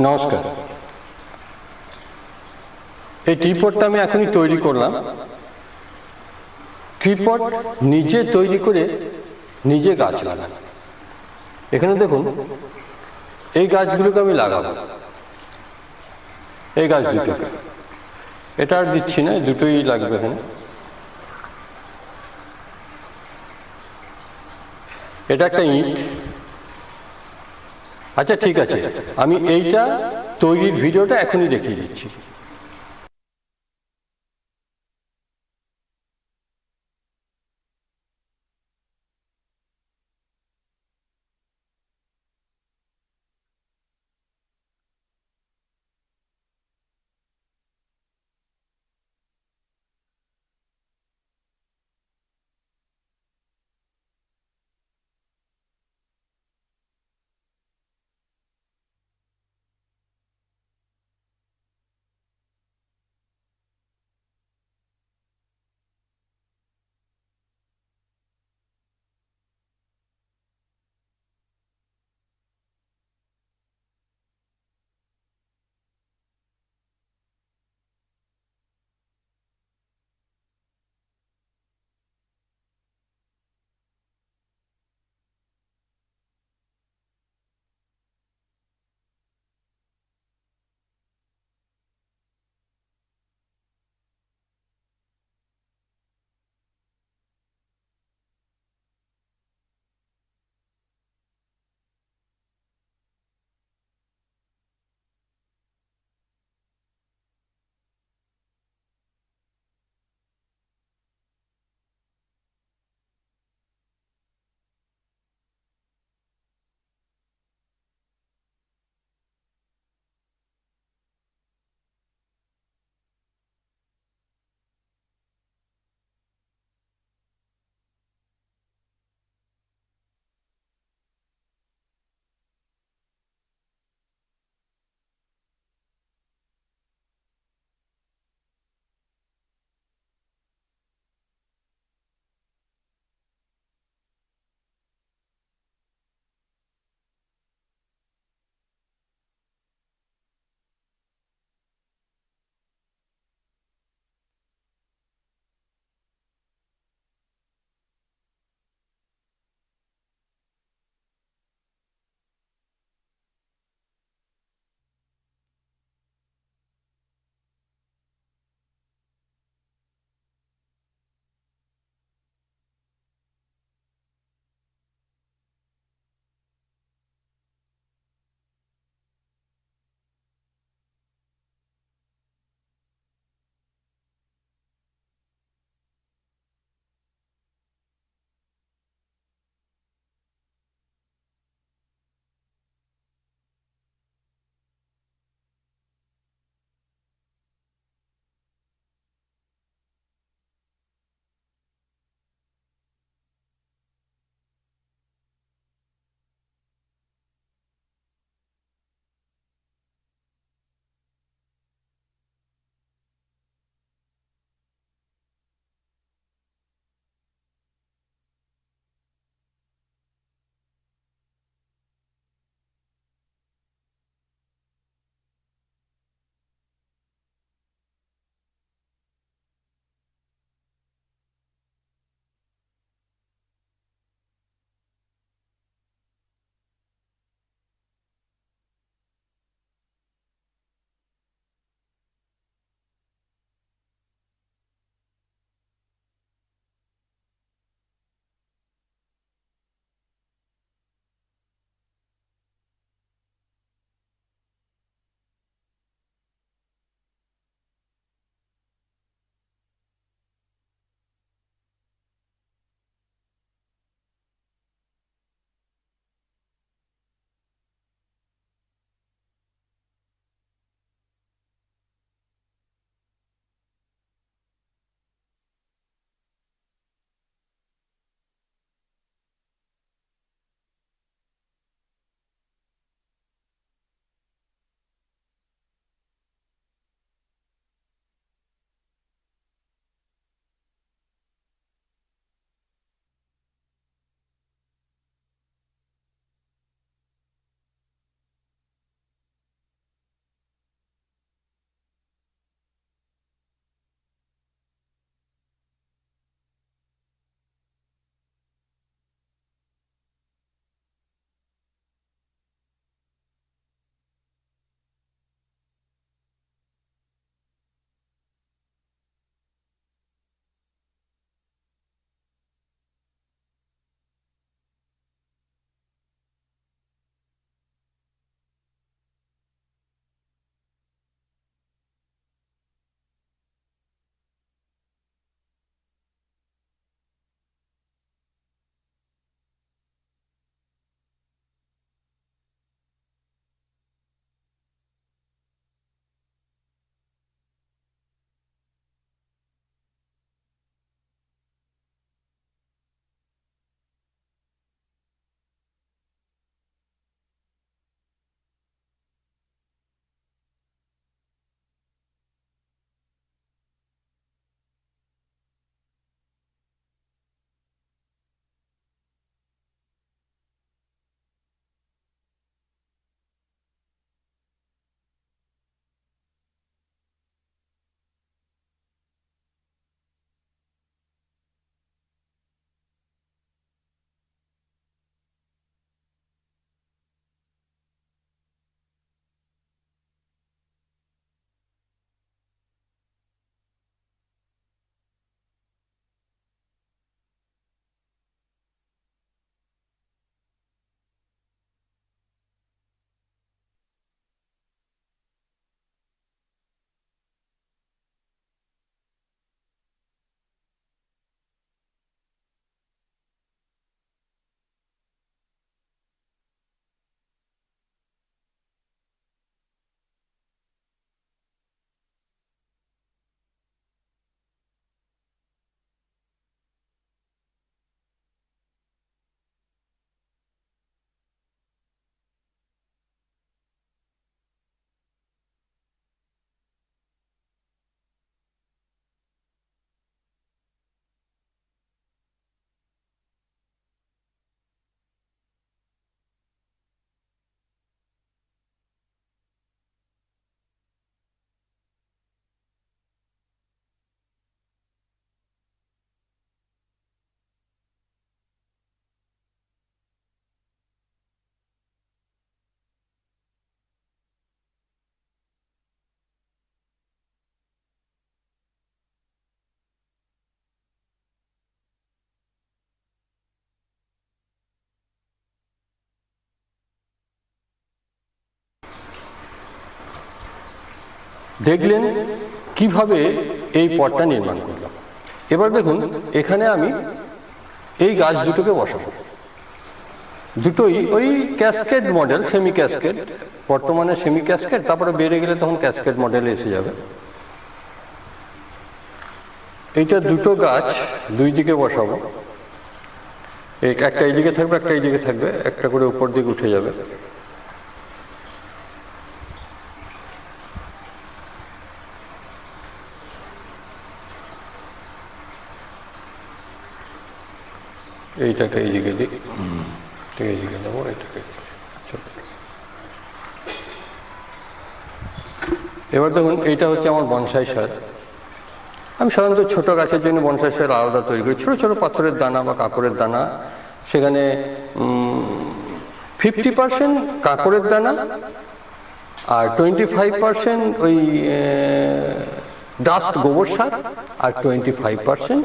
নমস্কার। এই ট্রিপটটা আমি এখনই তৈরি করলাম। ট্রিপট নিজে তৈরি করে নিজে গাছ লাগানো এখানে দেখুন, এই গাছগুলোকে আমি লাগাবো। এই গাছ দুটোকে। এটা আর দিচ্ছি না দুটোই লাগবে এখানে। এটা একটা ইট। আচ্ছা ঠিক আছে। আমি এইটা তৈরির ভিডিওটা এখনই দেখিয়ে দিচ্ছি। দেখলেন কীভাবে এই পটটা নির্মাণ করলাম। এবার দেখুন, এখানে আমি এই গাছ দুটোকে বসাবো। দুটোই ওই ক্যাসকেড মডেল সেমি ক্যাসকেড বর্তমানে সেমি ক্যাসকেড তারপরে বেড়ে গেলে তখন ক্যাসকেড মডেলে এসে যাবে। এইটা দুটো গাছ দুই দিকে বসাবো। একটা এই দিকে থাকবে, একটা এই দিকে থাকবে, একটা করে উপর দিকে উঠে যাবে। এইটাকে এই দিকে দিই এটাকে এই দিকে নেব এটাকে এবার দেখুন, এইটা হচ্ছে আমার বনসাই সার। আমি সাধারণত ছোট গাছের জন্য বনসাই সার আলাদা তৈরি করি। ছোট ছোট পাথরের দানা বা কাপড়ের দানা। সেখানে ফিফটি পার্সেন্ট কাপড়ের দানা আর টোয়েন্টি ফাইভ পার্সেন্ট ওই ডাস্ট গোবর সার আর টোয়েন্টি ফাইভ পার্সেন্ট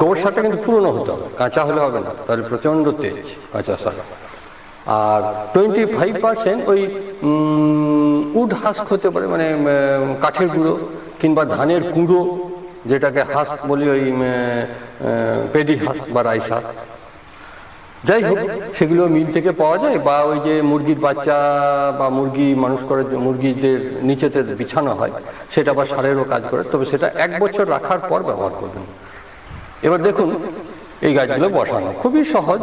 গোবর সারটা কিন্তু পুরনো হতে হবে কাঁচা হলে হবে না তাহলে প্রচণ্ড তেজ, কাঁচা সার। আর টোয়েন্টি ফাইভ পার্সেন্ট ওই উড হাস্ক হতে পারে মানে কাঠের গুঁড়ো কিংবা ধানের কুঁড়ো যেটাকে হাস্ক বলি ওই পেডি হাস্ক বা রাইস। হাস্ক যাই হোক, সেগুলো মিল থেকে পাওয়া যায় বা ওই যে মুরগির বাচ্চা বা মুরগি মানুষ করে মুরগিদের নিচেতে বিছানো হয়, সেটা আবার সারেরও কাজ করে। তবে সেটা এক বছর রাখার পর ব্যবহার করবেন। এবার দেখুন, এই গাছগুলো বসানো খুবই সহজ।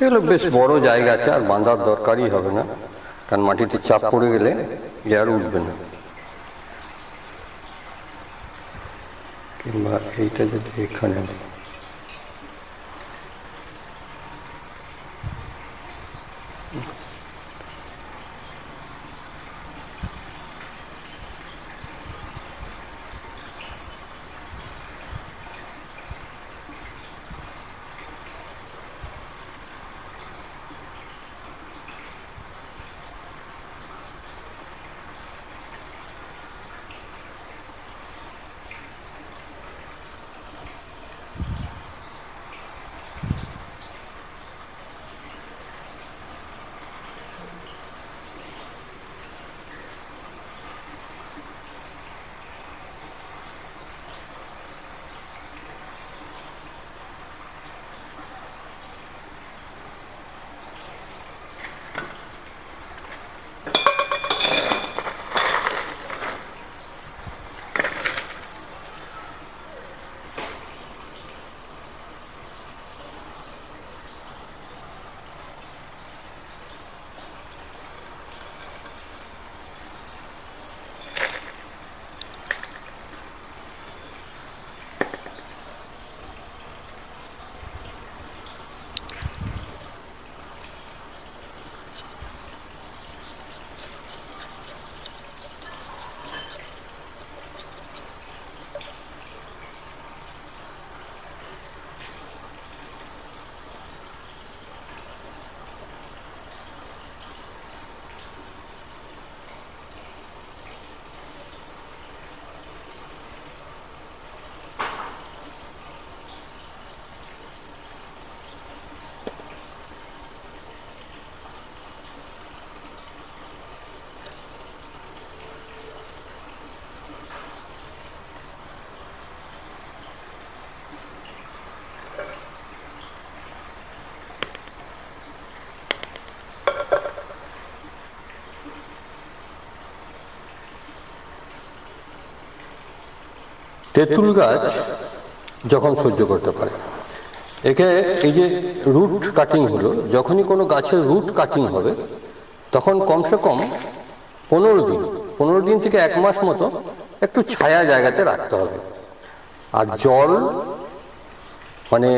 এগুলো বেশ বড় জায়গা আছে আর বাঁধার দরকারই হবে না কারণ মাটিতে চাপ পড়ে গেলে এ আর উঠবে না কিংবা এইটা যদি এখানে Mm-hmm. তেঁতুল গাছ যখন সহ্য করতে পারে। একে এই যে রুট কাটিং হলো, যখনই কোনো গাছের রুট কাটিং হবে, তখন কমসে কম পনেরো দিন পনেরো দিন থেকে এক মাস মতো একটু ছায়া জায়গাতে রাখতে হবে। আর জল মানে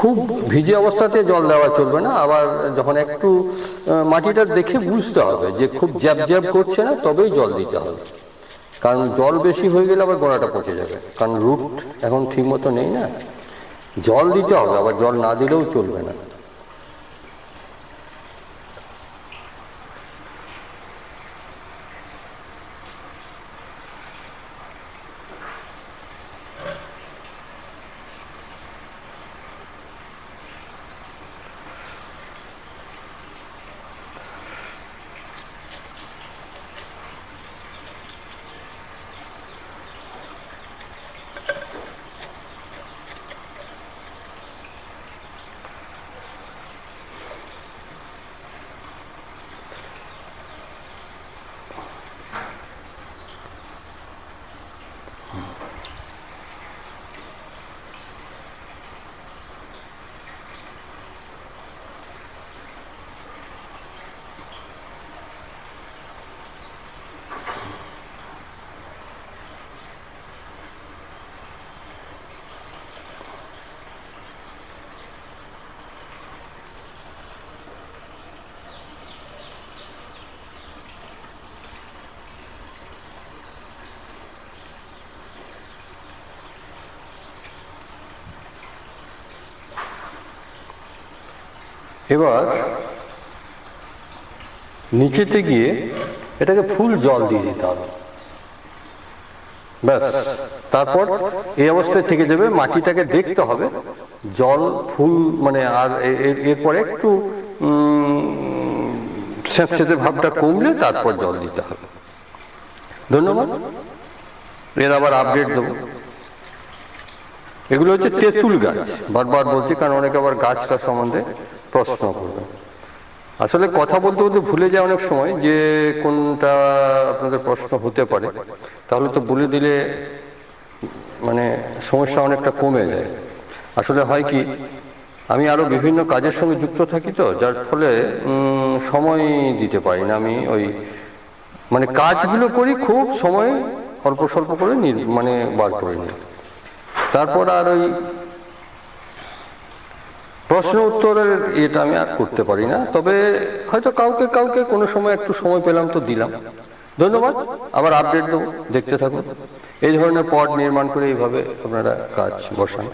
খুব ভিজে অবস্থাতে জল দেওয়া চলবে না, আবার যখন একটু মাটিটা দেখে বুঝতে হবে যে খুব জ্যাব জ্যাব করছে না, তবেই জল দিতে হবে। কারণ জল বেশি হয়ে গেলে আবার গোড়াটা পচে যাবে। কারণ রুট এখন ঠিক মতো নেই না। জল দিতে হবে, আবার জল না দিলেও চলবে না। এবার নিচেতে গিয়ে এটাকে ফুল জল দিয়ে দিতে হবে। ব্যাস, তারপর এই অবস্থায় থেকে যাবে, মাটিটাকে দেখতে হবে, জল, ফুল মানে আর এরপরে একটু স্যাঁতস্যাঁতে ভাবটা কমলে তারপর জল দিতে হবে। ধন্যবাদ। এর আবার আপডেট দেবো। এগুলো হচ্ছে তেঁতুল গাছ। বারবার বলছি, কারণ অনেকে আবার গাছটা সম্বন্ধে প্রশ্ন করবে। আসলে কথা বলতে বলতে ভুলে যায় অনেক সময় যে কোনটা আপনাদের প্রশ্ন হতে পারে। তাহলে তো বলে দিলে মানে সমস্যা অনেকটা কমে যায়। আসলে হয় কি, আমি আরও বিভিন্ন কাজের সঙ্গে যুক্ত থাকি তো, যার ফলে সময় দিতে পারি না আমি ওই মানে কাজগুলো করি খুব সময় অল্প স্বল্প করে মানে বার করে নিই। তারপর আর ওই প্রশ্ন উত্তরের এটা আমি আর করতে পারি না, তবে হয়তো কাউকে কাউকে কোনো সময় একটু সময় পেলাম তো দিলাম। ধন্যবাদ, আবার আপডেট দেবো, দেখতে থাকুন। এই ধরনের পড নির্মাণ করে এইভাবে আপনারা কাজ বসান।